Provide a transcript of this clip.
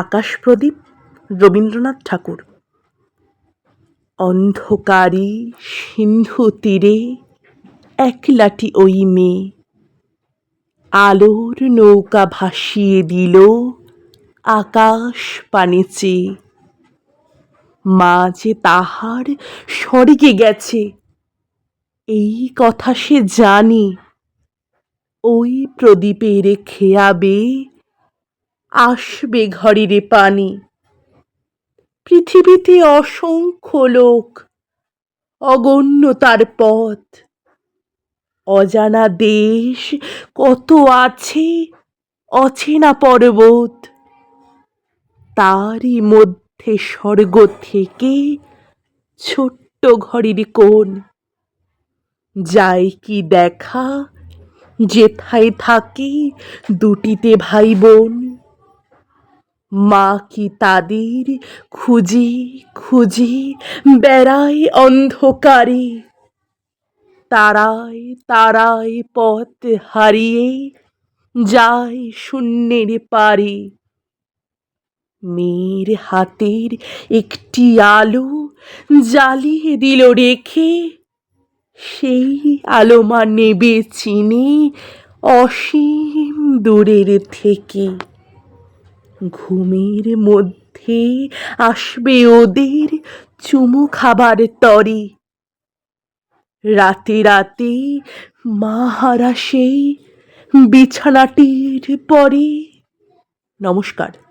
আকাশ প্রদীপ রবীন্দ্রনাথ ঠাকুর। অন্ধকারী সিন্ধু তীরে একলাটি ওই মেয়ে। আলোর নৌকা ভাসিয়ে দিল আকাশ পানে চেয়ে। মা যে তাহার স্বর্গে গেছে, এই কথা সে জানে। ওই প্রদীপের খেয়াবে আসবে ঘরেরে পানি। পৃথিবীতে অসংখ্য লোক অগণ্য তার পথ। অজানা দেশ কত আছে, অচেনা পর্বত। তারই মধ্যে স্বর্গ থেকে ছোট্ট ঘরের কোণ। যায় কি দেখা, যেথায় থাকে দুটিতে ভাই বোন। মা কি তাদের খুঁজি খুঁজি, বেড়ায় অন্ধকারে। তারায় তারায় পথ হারিয়ে যায় শূন্যের পারে। মেয়ের হাতের একটি আলো জ্বালিয়ে দিল রেখে। সেই আলো মা নেবে চিনে অসীম দূরের থেকে। ঘুমের মধ্যে আসবে ওদের চুমু খাবার তরে। রাতে রাতে মা হারা সেই বিছানাটির পরে। নমস্কার।